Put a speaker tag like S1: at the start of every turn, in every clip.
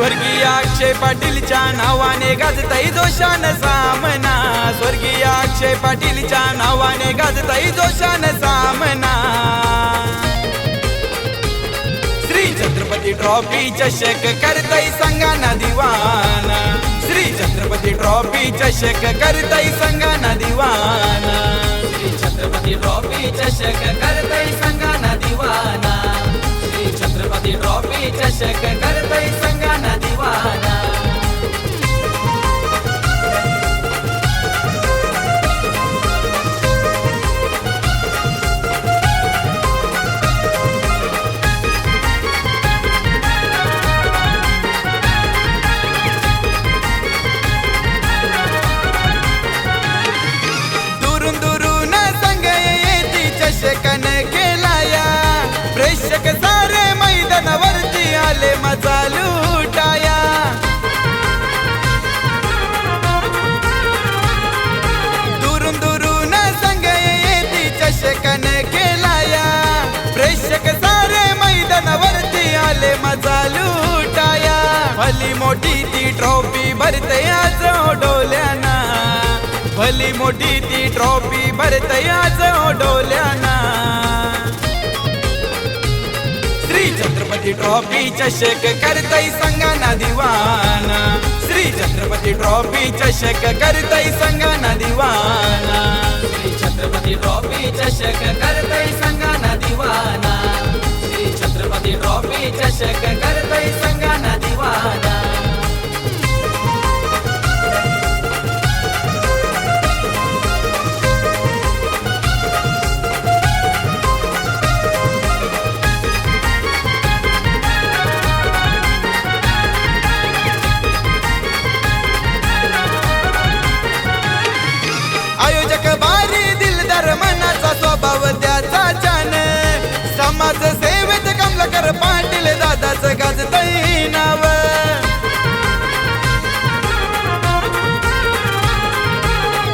S1: अक्षय पाटीलच्या नावाने गाजताई जोशान सामना. स्वर्गीय अक्षय पाटीलच्या नावाने गाजताई जोशान सामना. श्री छत्रपती ट्रॉफी चषक करताई संघाना दिवाना. श्री छत्रपती ट्रॉफी चषक करताई संघाना दिवाना.
S2: श्री छत्रपती ट्रॉफी चषक करताई संघाना दिवाना. श्री छत्रपती ट्रॉफी चषक
S1: प्रेक्षक सारे मैदानावरती आले मजा लुटाया. दुरून दुरून संग येती चषकन केलाया प्रेक्षक सारे मैदानावरती आले मजा लुटाया. भली मोठी ती ट्रॉफी भरते आज ओढोल्याना. भली मोठी ती ट्रॉफी भरते आज ओढोल्याना. छत्रपती ट्रॉफी चषक करतय संघाना दिवाना. श्री छत्रपती ट्रॉफी चषक करतय संघाना दिवाना. दादाच गाजतई नाव.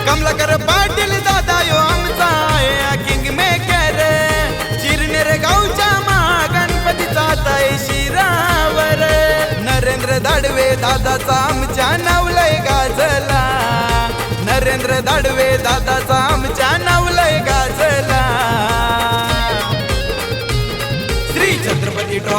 S1: कमलाकर पाटील दादा यो आमचा आहे किंग मेकर चिरनेर गावच्या महागणपतीचा ताई शिरावर नरेंद्र दाडवे दादाचा आमच्या नावलय गाजला. नरेंद्र दाडवे दादाचा आमच्या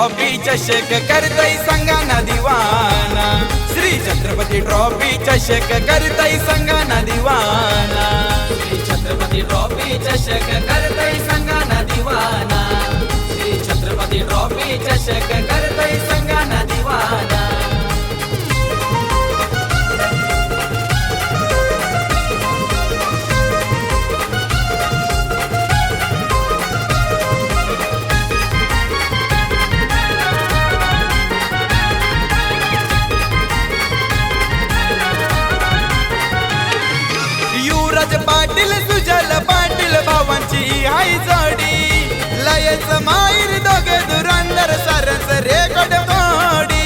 S1: ट्रॉफी चषक करतय संघाना दिवाना. श्री छत्रपती ट्रॉफी चषक करतय संघाना दिवाना.
S2: श्री छत्रपती ट्रॉफी चषक
S1: हाय जोडी लयच माईर दोघे दुरांदर सारस रेकड मोडी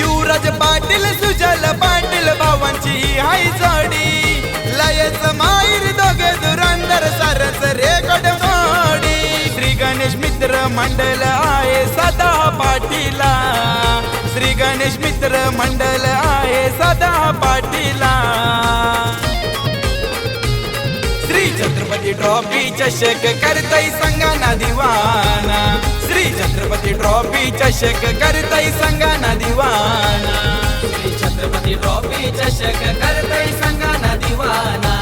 S1: युवराज पाटील सुजल पाटील भावांची हाय जोडी लयच माईर दोघे दुरांदर सारस रेकड मोडी श्री गणेश मित्र मंडल आहे सदा पाटीला. श्री गणेश मित्र मंडल आहे सदा पाटीला. ट्रॉफी चषक करतय संघाना दिवाना. श्री छत्रपती ट्रॉफी चषक करतय संघाना दिवाना.
S2: श्री छत्रपती ट्रॉफी चषक करतय संघाना दिवाना.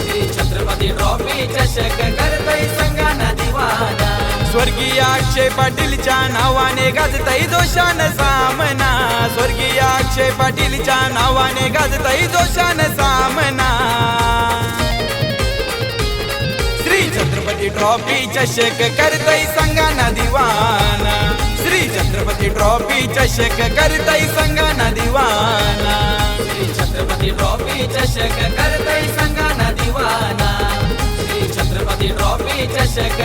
S2: श्री छत्रपती ट्रॉफी चषक करतय संघाना दिवाना.
S1: स्वर्गीय अक्षय पाटीलच्या नावाने गाजतय जोशान सामना. स्वर्गीय अक्षय पाटीलच्या नावाने गाजतय जोशान सामना. ट्रॉफी चषक करतय संघाना दिवाना. श्री छत्रपती ट्रॉफी चषक करतय संघाना दिवाना.
S2: श्री छत्रपती ट्रॉफी चषक करतै संघाना दिवाना. श्री छत्रपती ट्रॉफी चषक